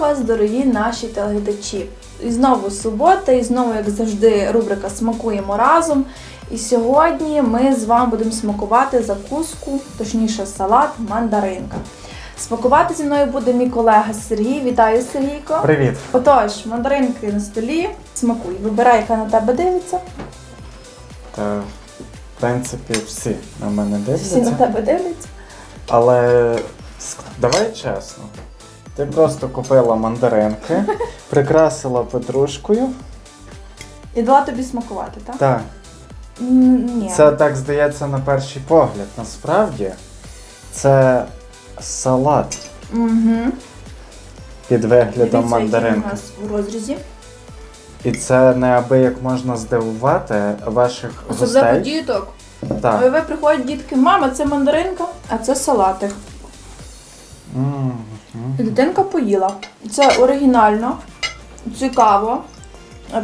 Вас, дорогі наші телеглядачі. І знову субота, і знову, як завжди, рубрика Смакуємо разом. І сьогодні ми з вами будемо смакувати закуску, точніше салат мандаринка. Смакувати зі мною буде мій колега Сергій. Вітаю, Сергійко. Привіт. Отож, мандаринки на столі. Смакуй. Вибирай, яка на тебе дивиться. Та, в принципі, всі на мене дивляться. Всі на тебе дивляться. Але давай чесно. Ти просто купила мандаринки, прикрасила петрушкою. І дала тобі смакувати, так? Так, Ні. це так здається на перший погляд. Насправді це салат Угу. під виглядом Дивіться, який у мандаринки. нас в розрізі. І це неабияк можна здивувати ваших Особливо гостей. діток. Так. Ви приходять дітки, мама, це мандаринка, а це салатик. М. дитинка поїла. Це оригінально, цікаво,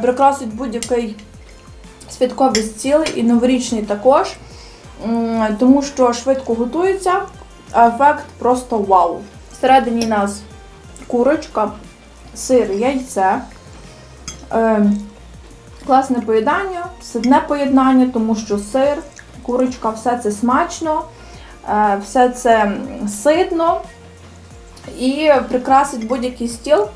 прикрасить будь-який святковий стіл і новорічний також, тому що швидко готується, а ефект просто вау. Всередині нас курочка, сир, яйце. Е, класне поєднання, сидне поєднання, тому що сир, курочка, все це смачно, е, все це ситно і прикрасить будь-який стіл.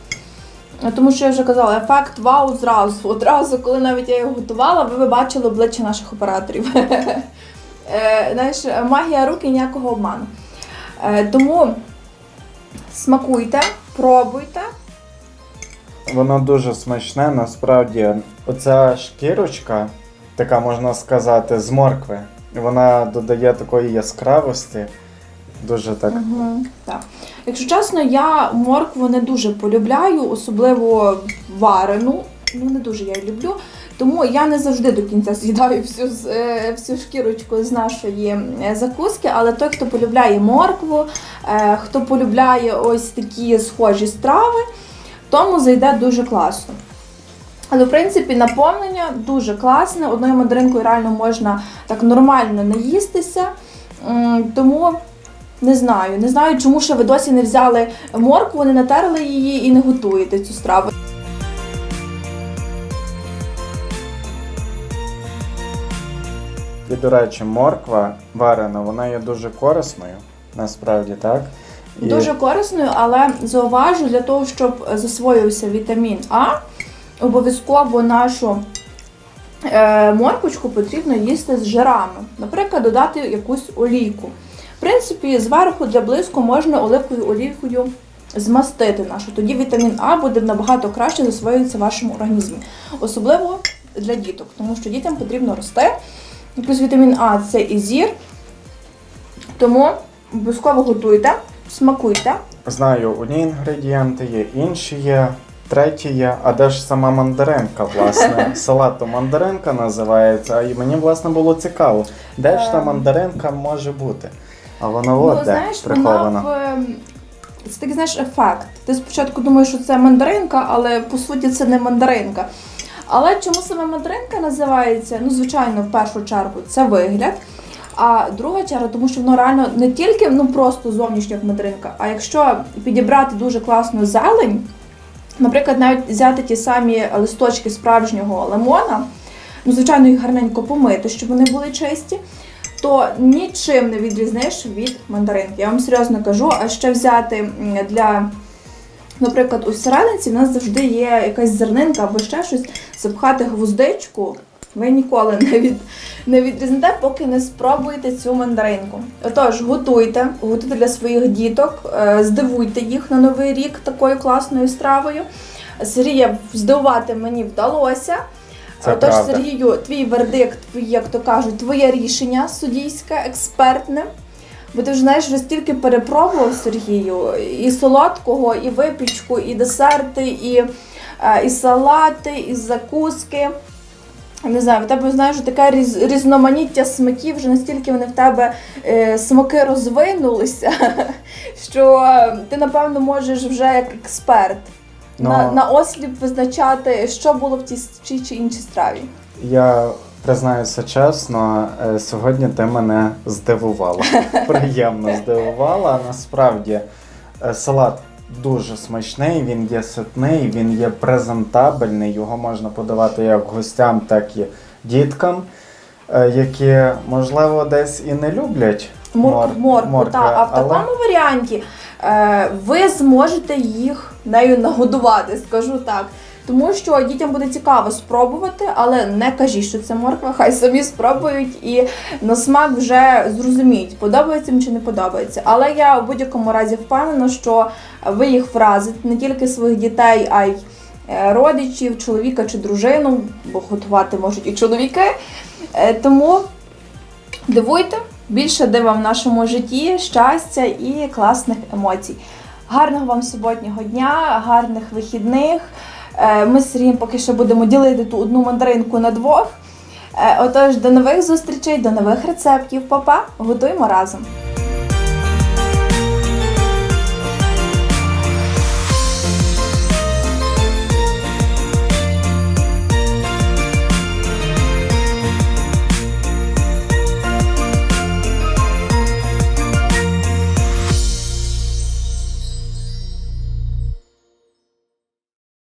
Тому що я вже казала, ефект вау зразу. Одразу, коли навіть я його готувала, ви бачили обличчя наших операторів. Е, Знаєш, магія рук і ніякого обману. Е, Тому смакуйте, пробуйте. Воно дуже смачне, насправді. Оця шкірочка, така можна сказати, з моркви. Вона додає такої яскравості. Дуже так. Угу, так. Якщо чесно, я моркву не дуже полюбляю, особливо варену. Ну, не дуже я її люблю. Тому я не завжди до кінця з'їдаю всю, е, всю шкірочку з нашої е, закуски, але той, хто полюбляє моркву, е, хто полюбляє ось такі схожі страви, тому зайде дуже класно. Але, в принципі, наповнення дуже класне. Одною мандаринкою реально можна так нормально наїстися. Тому не знаю. Не знаю, чому ще ви досі не взяли моркву, не натерли її і не готуєте цю страву. І, до речі, морква варена, вона є дуже корисною, насправді, так? І Дуже корисною, але зауважу для того, щоб засвоївся вітамін А, обов'язково нашу е, морквочку потрібно їсти з жирами. Наприклад, додати якусь олійку. В принципі, зверху для блиску можна оливковою олійкою змастити нашу. Тоді вітамін А буде набагато краще засвоюватися в вашому організмі. Особливо для діток, тому що дітям потрібно рости. Плюс вітамін А це і зір. Тому обов'язково готуйте, смакуйте. знаю, одні інгредієнти є, інші є, треті є. А де ж сама мандаринка, власне? Салат то мандаринка називається, і мені, власне, було цікаво, де ж та Ем. мандаринка може бути? А вона от ну, де знаєш, прихована. вона в ем, це такий знаєш ефект. Ти спочатку думаєш, що це мандаринка, але по суті це не мандаринка. Але чому саме мандаринка називається? Ну, звичайно, в першу чергу це вигляд. А друга черга, тому що воно реально не тільки ну просто зовнішньо як мандаринка, а якщо підібрати дуже класну зелень, наприклад, навіть взяти ті самі листочки справжнього лимона, ну, звичайно, їх гарненько помити, щоб вони були чисті, то нічим не відрізниш від мандаринки. Я вам серйозно кажу, а ще взяти для. Наприклад, у серединці в нас завжди є якась зернинка або ще щось, запхати гвоздичку. Ви ніколи не, від, не відрізнете, поки не спробуєте цю мандаринку. Отож, готуйте, готуйте для своїх діток, е, здивуйте їх на новий рік такою класною стравою. Сергія здивувати мені вдалося. Це Отож, правда. Сергію, твій вердикт, як то кажуть, твоє рішення суддійське, експертне. Бо ти вже знаєш, вже стільки перепробував Сергію, і солодкого, і випічку, і десерти, і, е, і салати, і закуски. Не знаю, в тебе знаєш таке різ, різноманіття смаків, вже настільки вони в тебе е, смаки розвинулися, що ти, напевно, можеш вже як експерт на, Ну. на осліп визначати, що було в тій чи, чи іншій страві. Я признаюся чесно, е, сьогодні ти мене здивувала. Приємно здивувала. Насправді, е, салат дуже смачний, він є ситний, він є презентабельний. Його можна подавати як гостям, так і діткам, е, які, можливо, десь і не люблять Мор- мор- моркву, моркви, та, а в але- такому варіанті е, ви зможете їх нею нагодувати, скажу так. Тому що дітям буде цікаво спробувати, але не кажіть, що це морква, хай самі спробують і на смак вже зрозуміють, подобається їм чи не подобається. Але я в будь-якому разі впевнена, що ви їх вразите не тільки своїх дітей, а й е, родичів, чоловіка чи дружину, бо готувати можуть і чоловіки. Е, Тому дивуйте, більше дива в нашому житті, щастя і класних емоцій. Гарного вам суботнього дня, гарних вихідних. Е, Ми з Сергієм поки що будемо ділити ту одну мандаринку на двох. Е, Отож, до нових зустрічей, до нових рецептів. Па-па, готуємо разом.